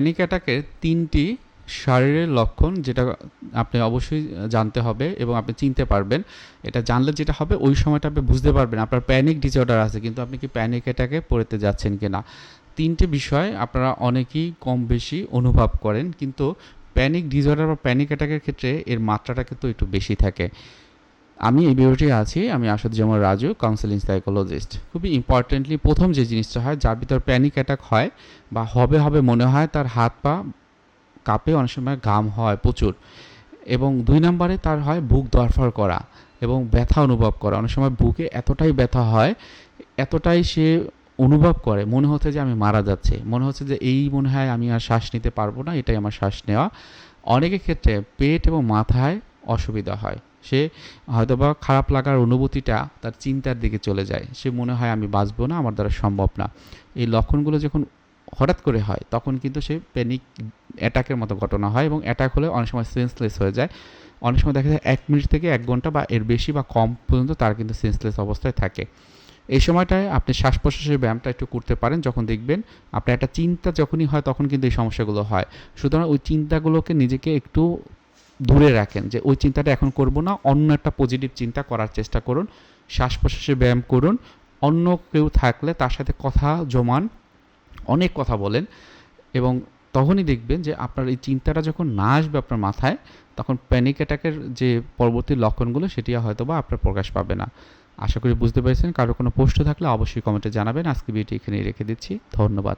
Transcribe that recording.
Panic অ্যাটাকের তিনটি শারীরের লক্ষণ যেটা আপনি অবশ্যই জানতে হবে এবং আপনি চিনতে পারবেন। এটা জানলে যেটা হবে, ওই সময়টা আপনি বুঝতে পারবেন আপনার প্যানিক ডিসঅর্ডার আছে, কিন্তু আপনি কি প্যানিক অ্যাটাকে পড়তে যাচ্ছেন কি না তিনটে বিষয় আপনারা অনেকেই কম বেশি অনুভব করেন, কিন্তু প্যানিক ডিসঅর্ডার বা প্যানিক অ্যাটাকের ক্ষেত্রে এর মাত্রাটা কিন্তু একটু বেশি থাকে। আমি এই ভিডিওটি আছি, আমি আসাদুজ্জামান রাজু কাউন্সেলিং সাইকোলজিস্ট খুবই ইম্পর্টেন্টলি প্রথম যে জিনিসটা হয়, যার ভিতর প্যানিক অ্যাটাক হয় বা হবে হবে মনে হয় তার হাত পা কাঁপে অনেক সময় ঘাম হয় প্রচুর। এবং দুই নম্বরে তার হয় বুক দরফর করা এবং ব্যথা অনুভব করা। অনেক সময় বুকে এতটাই ব্যথা হয়, এতটাই সে অনুভব করে, মনে হচ্ছে যে আমি মারা যাচ্ছে। মনে হচ্ছে যে এই মনে হয় আমি আর শ্বাস নিতে পারব না, এটাই আমার শ্বাস নেওয়া। অনেকের ক্ষেত্রে পেট এবং মাথায় অসুবিধা হয়। সে হয়তোবা খারাপ লাগার অনুভূতিটা তার চিন্তার দিকে চলে যায়। সে মনে হয়, আমি বাঁচবো না, আমার দ্বারা সম্ভব না। এই লক্ষণগুলো যখন হঠাৎ করে হয়, তখন কিন্তু সে প্যানিক অ্যাটাকের মতো ঘটনা হয় এবং অ্যাটাক হলে অনেক সময় সেন্সলেস হয়ে যায়। অনেক সময় দেখা যায়, এক মিনিট থেকে এক ঘণ্টা বা এর বেশি বা কম পর্যন্ত তার কিন্তু সেন্সলেস অবস্থায় থাকে। এই সময়টায় আপনি শ্বাস প্রশ্বাসের ব্যায়ামটা একটু করতে পারেন। যখন দেখবেন আপনার একটা চিন্তা যখনই হয়, তখন কিন্তু এই সমস্যাগুলো হয়। সুতরাং ওই চিন্তাগুলোকে নিজেকে একটু দূরে রাখেন যে ওই চিন্তাটা এখন করব না, অন্য একটা পজিটিভ চিন্তা করার চেষ্টা করুন শ্বাস প্রশ্বাসের ব্যায়াম করুন, অন্য কেউ থাকলে তার সাথে কথা জমান, অনেক কথা বলেন এবং তখনই দেখবেন যে আপনার এই চিন্তাটা যখন না আসবে আপনার মাথায়, তখন প্যানিক অ্যাটাকের যে পরবর্তী লক্ষণগুলো সেটি হয়তো বা আপনার প্রকাশ পাবে না। আশা করি বুঝতে পেরেছেন। কারও কোনো প্রশ্ন থাকলে অবশ্যই কমেন্টে জানাবেন। আজকে ভিডিও এখানেই রেখে দিচ্ছি। ধন্যবাদ।